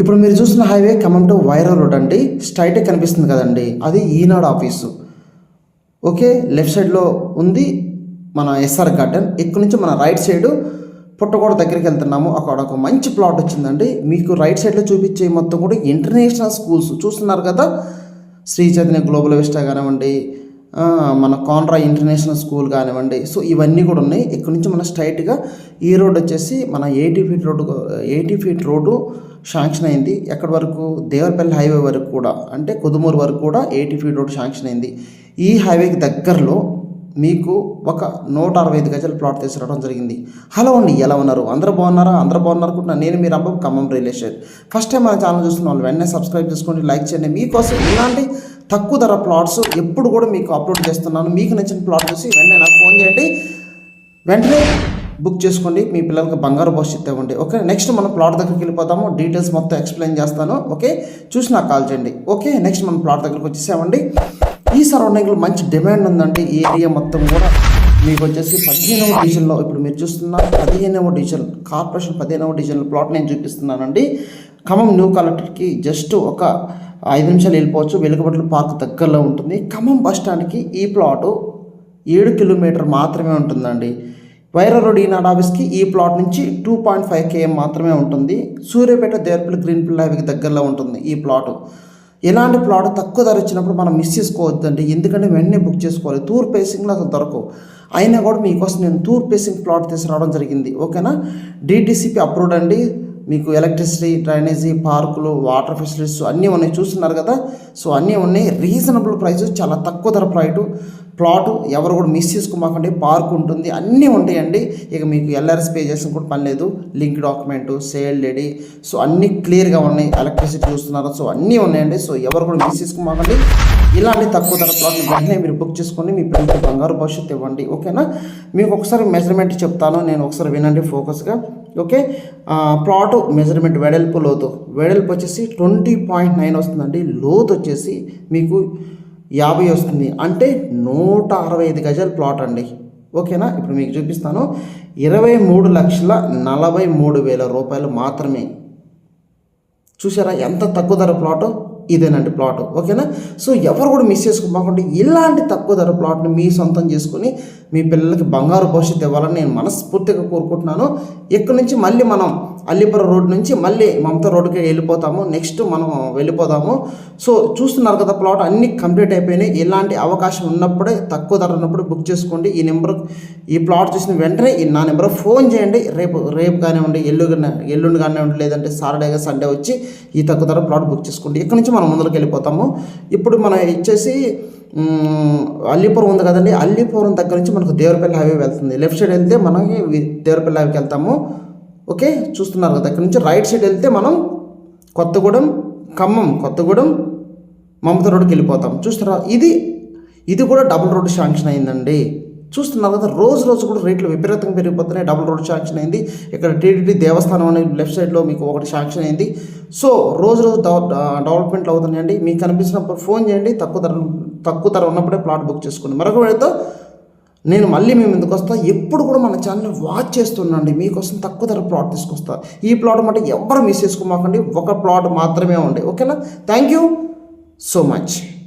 ఇప్పుడు మీరు చూస్తున్న highway Khammam to Wyra road అండి. స్ట్రైటే కనిపిస్తుంది కదండి. అది ఈనాడు ఆఫీసు ఓకే లెఫ్ట్ సైడ్లో ఉంది మన ఎస్ఆర్ గార్డెన్ ఇక్కడ నుంచి మన రైట్ సైడ్ పుట్టగోడ దగ్గరికి వెళ్తున్నాము. అక్కడ ఒక మంచి ప్లాట్ వచ్చిందండి. మీకు రైట్ సైడ్లో చూపించే మొత్తం కూడా ఇంటర్నేషనల్ స్కూల్స్ చూస్తున్నారు కదా? శ్రీ చైతన్య గ్లోబల్ విస్టా కానివ్వండి మన కాన్రా ఇంటర్నేషనల్ స్కూల్ కానివ్వండి. సో ఇవన్నీ కూడా ఉన్నాయి. ఇక్కడ నుంచి మన స్ట్రైట్గా ఈ రోడ్ వచ్చేసి మన eighty feet road eighty feet road sanction అయింది. ఎక్కడి వరకు? దేవరపల్లి హైవే వరకు కూడా. అంటే కుదుమూరు వరకు కూడా ఎయిటీ ఫీట్ రోడ్ శాంక్షన్ అయింది. ఈ హైవేకి దగ్గరలో మీకు ఒక నూట అరవై ఐదు గజల ప్లాట్ తీసుకురావడం జరిగింది. హలో అండి ఎలా ఉన్నారు? అందరూ బాగున్నారా? అందరూ బాగున్నారు అనుకుంటున్నా నేను మీరు అబ్బా ఖమ్మం రిలేషన్ ఫస్ట్ టైం మన ఛానల్ చూస్తున్న వాళ్ళు వెంటనే సబ్స్క్రైబ్ చేసుకోండి లైక్ చేయండి. మీకోసం ఇలాంటి తక్కువ ధర ప్లాట్స్ ఎప్పుడు కూడా మీకు అప్లోడ్ చేస్తున్నాను. మీకు నచ్చిన ప్లాట్ చూసి వెంటనే నాకు ఫోన్ చేయండి. వెంటనే బుక్ చేసుకోండి. మీ పిల్లలకు బంగారు భవిష్యత్తు ఇవ్వండి. ఓకే నెక్స్ట్ మనం ప్లాట్ దగ్గరికి వెళ్ళిపోతాము డీటెయిల్స్ మొత్తం ఎక్స్ప్లెయిన్ చేస్తాను. ఓకే చూసి నాకు కాల్ చేయండి. ఓకే నెక్స్ట్ మనం ప్లాట్ దగ్గరికి వచ్చేసామండి. ఈ సరౌండింగ్లో మంచి డిమాండ్ ఉందండి ఈ ఏరియా మొత్తం కూడా మీకు వచ్చేసి పదిహేనవ డివిజన్లో ఇప్పుడు మీరు చూస్తున్న పదిహేనవ డివిజన్ కార్పొరేషన్ పదిహేనవ డివిజన్ ప్లాట్ నేను చూపిస్తున్నానండి. ఖమ్మం న్యూ కలెక్టర్కి జస్ట్ ఒక ఐదు నిమిషాలు వెళ్ళిపోవచ్చు. వెలుగుబట్ల పార్క్ దగ్గరలో ఉంటుంది. ఖమ్మం బస్ స్టాండ్కి ఈ ప్లాటు ఏడు కిలోమీటర్ మాత్రమే ఉంటుందండి. వైరా రోడ్ ఈనాడు ఆఫీస్కి ఈ ప్లాట్ నుంచి టూ పాయింట్ ఫైవ్ కేఎం మాత్రమే ఉంటుంది. సూర్యపేట దేవరపల్లి గ్రీన్ పిల్ హైవేకి దగ్గరలో ఉంటుంది ఈ ప్లాట్. ఎలాంటి ప్లాట్ తక్కువ ధర వచ్చినప్పుడు మనం మిస్ చేసుకోవద్దండి. ఎందుకంటే వెంటనే బుక్ చేసుకోవాలి. టూర్ పేసింగ్లో అసలు దొరకవు. అయినా కూడా మీకోసం నేను టూర్ పేసింగ్ ప్లాట్ తీసుకురావడం జరిగింది. ఓకేనా డీటీసీపీ అప్రూవ్డ్ అండి. మీకు ఎలక్ట్రిసిటీ డ్రైనేజీ పార్కులు వాటర్ ఫెసిలిటీస్ అన్నీ ఉన్నాయి. చూస్తున్నారు కదా? సో అన్నీ ఉన్నాయి. రీజనబుల్ ప్రైస్ చాలా తక్కువ ధర ప్రైటు ప్లాట్ ఎవరు కూడా మిస్ చేసుకోమాకండి పార్క్ ఉంటుంది అన్నీ ఉంటాయండి. ఇక మీకు ఎల్ఆర్ఎస్ పే చేసిన కూడా పని లేదు. Link document sale ready. So అన్నీ క్లియర్గా ఉన్నాయి. ఎలక్ట్రిసిటీ చూస్తున్నారు? సో అన్నీ ఉన్నాయండి. సో ఎవరు కూడా మిస్ చేసుకోమాకండి. ఇలాంటి తక్కువ ధర ప్లాట్ వెంటనే మీరు బుక్ చేసుకోండి మీ పిల్లలకి బంగారు భవిష్యత్తు ఇవ్వండి. ఓకేనా? మీకు ఒకసారి మెజర్మెంట్ చెప్తాను. నేను ఒకసారి వినండి ఫోకస్గా. ఓకే? ప్లాటు ప్లాట్ మెజర్మెంట్ వెడల్పు లోతు. వెడల్పు వచ్చేసి ట్వంటీ పాయింట్ నైన్ వస్తుందండి. లోతు వచ్చేసి మీకు యాభై వస్తుంది. అంటే నూట అరవై ఐదు గజాల ప్లాట్ అండి. ఓకేనా? ఇప్పుడు మీకు చూపిస్తాను. ఇరవై మూడు లక్షల నలభై మూడు వేల రూపాయలు మాత్రమే. చూసారా ఎంత తక్కువ ధర ప్లాట్? ఇదేనండి ప్లాట్. ఓకేనా? సో ఎవరు కూడా మిస్ చేసుకోకుండా ఇలాంటి తక్కువ ధర ప్లాట్ని మీ సొంతం చేసుకొని మీ పిల్లలకి బంగారు భవిష్యత్తు ఇవ్వాలని నేను మనస్ఫూర్తిగా కోరుకుంటున్నాను. ఇక్కడ నుంచి మళ్ళీ మనం అల్లిపురం రోడ్ నుంచి మళ్ళీ మమతా రోడ్డుకి వెళ్ళిపోతాము. నెక్స్ట్ మనం వెళ్ళిపోదాము. సో చూస్తున్నారు కదా ప్లాట్ అన్నీ కంప్లీట్ అయిపోయినాయి. ఇలాంటి అవకాశం ఉన్నప్పుడే తక్కువ ధర ఉన్నప్పుడు బుక్ చేసుకోండి. ఈ నెంబర్ ఈ ప్లాట్ చూసిన వెంటనే ఈ నా నెంబర్ ఫోన్ చేయండి. రేపు రేపు కానివ్వండి ఎల్లు ఎల్లుండి కానివ్వండి లేదంటే సాటర్డే సండే వచ్చి ఈ తక్కువ ధర ప్లాట్ బుక్ చేసుకోండి. ఇక్కడ నుంచి మనం ముందరికి వెళ్ళిపోతాము ఇప్పుడు మనం ఇచ్చేసి అల్లిపురం ఉంది కదండి. అల్లిపురం దగ్గర నుంచి మనకు దేవరపల్లి హైవే వెళ్తుంది. లెఫ్ట్ సైడ్ వెళ్తే మనకి దేవరపల్లి హైవేకి వెళ్తాము. ఓకే? చూస్తున్నారు కదా అక్కడి నుంచి రైట్ సైడ్ వెళ్తే మనం కొత్తగూడెం ఖమ్మం కొత్తగూడెం మమతా రోడ్డుకి వెళ్ళిపోతాం. చూస్తారా ఇది ఇది కూడా డబుల్ రోడ్ శాంక్షన్ అయిందండి. చూస్తున్నారు కదా రోజు రోజు కూడా రేట్లు విపరీతంగా పెరిగిపోతున్నాయి. డబుల్ రోడ్ శాంక్షన్ అయింది. ఇక్కడ టీటీడీ దేవస్థానం అనే లెఫ్ట్ సైడ్లో మీకు ఒకటి శాంక్షన్ అయింది. సో రోజు రోజు డెవలప్మెంట్లు అవుతున్నాయండి. మీకు కనిపించినప్పుడు ఫోన్ చేయండి. తక్కువ ధరలు తక్కువ ధర ఉన్నప్పుడే ప్లాట్ బుక్ చేసుకోండి మరొక వేళతో నేను మళ్ళీ మేము ఎందుకు వస్తా. ఎప్పుడు కూడా మన ఛానల్ వాచ్ చేస్తుండండి. మీకోసం తక్కువ ధర ప్లాట్ తీసుకొస్తా. ఈ ప్లాట్ మాట ఎవ్వరు మిస్ చేసుకోమాకండి. ఒక ప్లాట్ మాత్రమే ఉండే. ఓకేనా? Thank you so much.